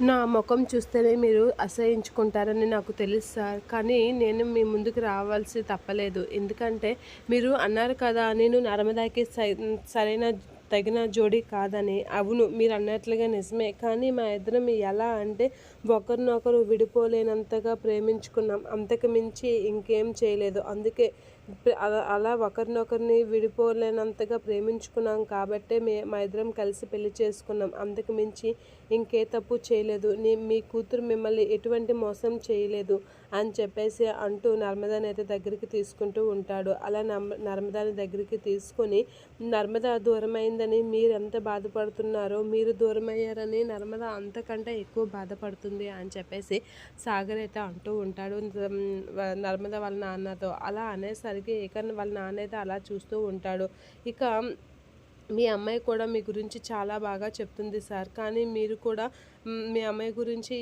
నా ముఖం చూస్తేనే మీరు అసహించుకుంటారని నాకు తెలుసు సార్. కానీ నేను మీ ముందుకు రావాల్సి తప్పలేదు. ఎందుకంటే మీరు అన్నారు కదా నేను నర్మదాకి సై- సరైన తగిన జోడీ కాదని. అవును మీరు అన్నట్లుగా నిజమే. కానీ మా ఇద్దరం ఎలా అంటే ఒకరినొకరు విడిపోలేనంతగా ప్రేమించుకున్నాం. అంతకు మించి ఇంకేం చేయలేదు. అందుకే అలా అలా ఒకరినొకరిని విడిపోలేనంతగా ప్రేమించుకున్నాం కాబట్టే మే మా ఇద్దరం కలిసి పెళ్ళి చేసుకున్నాం. అంతకు మించి ఇంకే తప్పు చేయలేదు. నీ మీ కూతురు మిమ్మల్ని ఎటువంటి మోసం చేయలేదు అని చెప్పేసి అంటూ నర్మదాని అయితే దగ్గరికి తీసుకుంటూ ఉంటాడు. అలా నర్మదాని దగ్గరికి తీసుకొని నర్మద దూరమైందని మీరు ఎంత బాధపడుతున్నారో మీరు దూరమయ్యారని నర్మద అంతకంటే ఎక్కువ బాధపడుతుంది అని చెప్పేసి సాగర్ అయితే అంటూ ఉంటాడు. నర్మద వాళ్ళ నాన్నతో. అలా అనేసరి అందుకే ఏకన్ వాళ్ళ నాన్న అయితే అలా చూస్తూ ఉంటాడు. ఇక మీ అమ్మాయి కూడా మీ గురించి చాలా బాగా చెప్తుంది సార్. కానీ మీరు కూడా మీ అమ్మాయి గురించి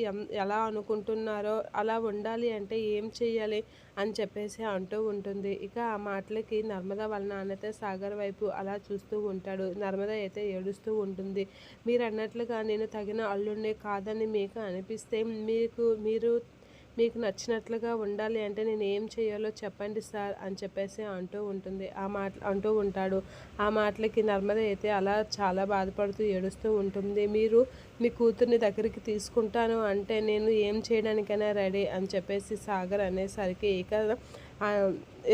ఎలా అనుకుంటున్నారో అలా ఉండాలి అంటే ఏం చేయాలి అని చెప్పేసి అంటూ ఉంటుంది. ఇక ఆ మాటలకి నర్మద వాళ్ళ నాన్నైతే సాగర్ వైపు అలా చూస్తూ ఉంటాడు. నర్మద అయితే ఏడుస్తూ ఉంటుంది. మీరు అన్నట్లుగా నేను తగిన అల్లుండే కాదని మీకు అనిపిస్తే మీకు మీరు మీకు నచ్చినట్లుగా ఉండాలి అంటే నేను ఏం చేయాలో చెప్పండి సార్ అని చెప్పేసి అంటూ ఉంటుంది. ఆ మాట అంటూ ఉంటాడు. ఆ మాటలకి నర్మద అయితే అలా చాలా బాధపడుతూ ఏడుస్తూ ఉంటుంది. మీరు మీ కూతుర్ని దగ్గరికి తీసుకుంటాను అంటే నేను ఏం చేయడానికైనా రెడీ అని చెప్పేసి సాగర్ అనేసరికి ఇక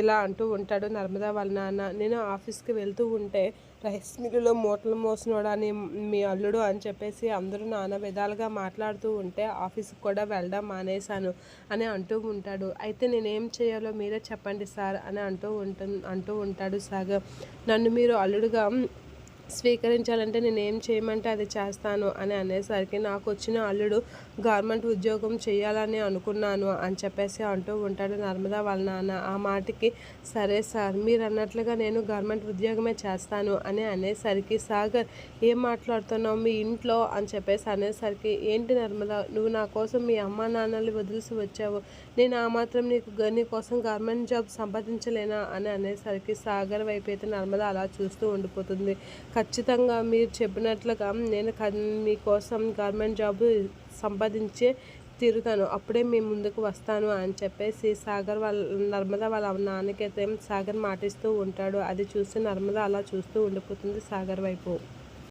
ఇలా అంటూ ఉంటాడు నర్మదా వాళ్ళ నాన్న నేను ఆఫీస్కి వెళ్తూ ఉంటే రైస్ మిల్లులో మూటలు మోసినోడని మీ అల్లుడు అని చెప్పేసి అందరూ నానా విధాలుగా మాట్లాడుతూ ఉంటే ఆఫీస్కి కూడా వెళ్ళడం మానేశాను అని అంటూ ఉంటాడు. అయితే నేనేం చేయాలో మీరే చెప్పండి సార్ అని అంటూ ఉంటు అంటూ ఉంటాడు సాగర్. నన్ను మీరు అల్లుడుగా స్వీకరించాలంటే నేను ఏం చేయమంటే అది చేస్తాను అని అనేసరికి నాకు వచ్చిన అల్లుడు గవర్నమెంట్ ఉద్యోగం చేయాలని అనుకున్నాను అని చెప్పేసి అంటూ ఉంటాడు నర్మదా వాళ్ళ నాన్న. ఆ మాటకి సరే సార్ మీరు అన్నట్లుగా నేను గవర్నమెంట్ ఉద్యోగమే చేస్తాను అని అనేసరికి సాగర్ ఏం మాట్లాడుతున్నావు మీ ఇంట్లో? అని చెప్పేసి అనేసరికి ఏంటి నర్మదా నువ్వు నా కోసం మీ అమ్మా నాన్నల్ని వదిలిసి వచ్చావు. నేను ఆ మాత్రం నీకు నీ కోసం గవర్నమెంట్ జాబ్ సంపాదించలేనా? అని అనేసరికి సాగర్ వైపు అయితే నర్మద అలా చూస్తూ ఉండిపోతుంది. ఖచ్చితంగా మీరు చెప్పినట్లుగా నేను మీకోసం గవర్నమెంట్ జాబ్ సంపాదించే తిరుగుతాను. అప్పుడే మీ ముందుకు వస్తాను అని చెప్పేసి సాగర్ వాళ్ళ నర్మద వాళ్ళ నాన్నకైతే సాగర్ మాటిస్తూ ఉంటాడు. అది చూసి నర్మద అలా చూస్తూ ఉండిపోతుంది సాగర్ వైపు.